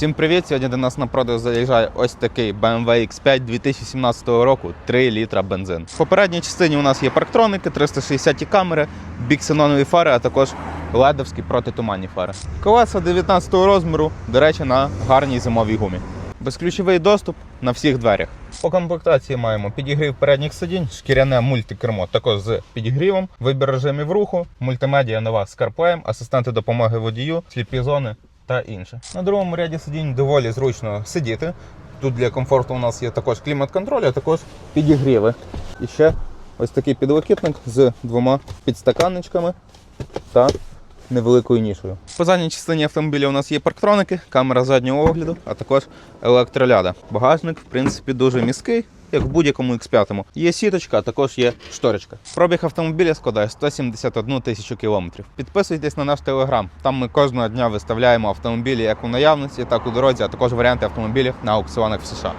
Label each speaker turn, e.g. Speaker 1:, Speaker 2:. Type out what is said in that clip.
Speaker 1: Всім привіт! Сьогодні до нас на продаж заїжджає ось такий BMW X5 2017 року, 3 літра бензин. В попередній частині у нас є парктроники, 360 камери, біксенонові фари, а також ледовські протитуманні фари. Колеса 19 розміру, до речі, на гарній зимовій гумі. Безключовий доступ на всіх дверях. По комплектації маємо підігрів передніх сидінь, шкіряне мультикермо, також з підігрівом, вибір режимів руху, мультимедіа нова з CarPlay, асистенти допомоги водію, сліпі зони та інше. На другому ряді сидінь доволі зручно сидіти. Тут для комфорту у нас є також клімат-контроль, а також підігріви. І ще ось такий підлокітник з двома підстаканничками та невеликою нішою. По задній частині автомобіля у нас є парктроники, камера заднього огляду, а також електроляда. Багажник, в принципі, дуже міський, як в будь-якому X5. Є сіточка, а також є шторочка. Пробіг автомобіля складає 171 тисячу кілометрів. Підписуйтесь на наш телеграм. Там ми кожного дня виставляємо автомобілі як у наявності, так у дорозі, а також варіанти автомобілів на аукціонах в США.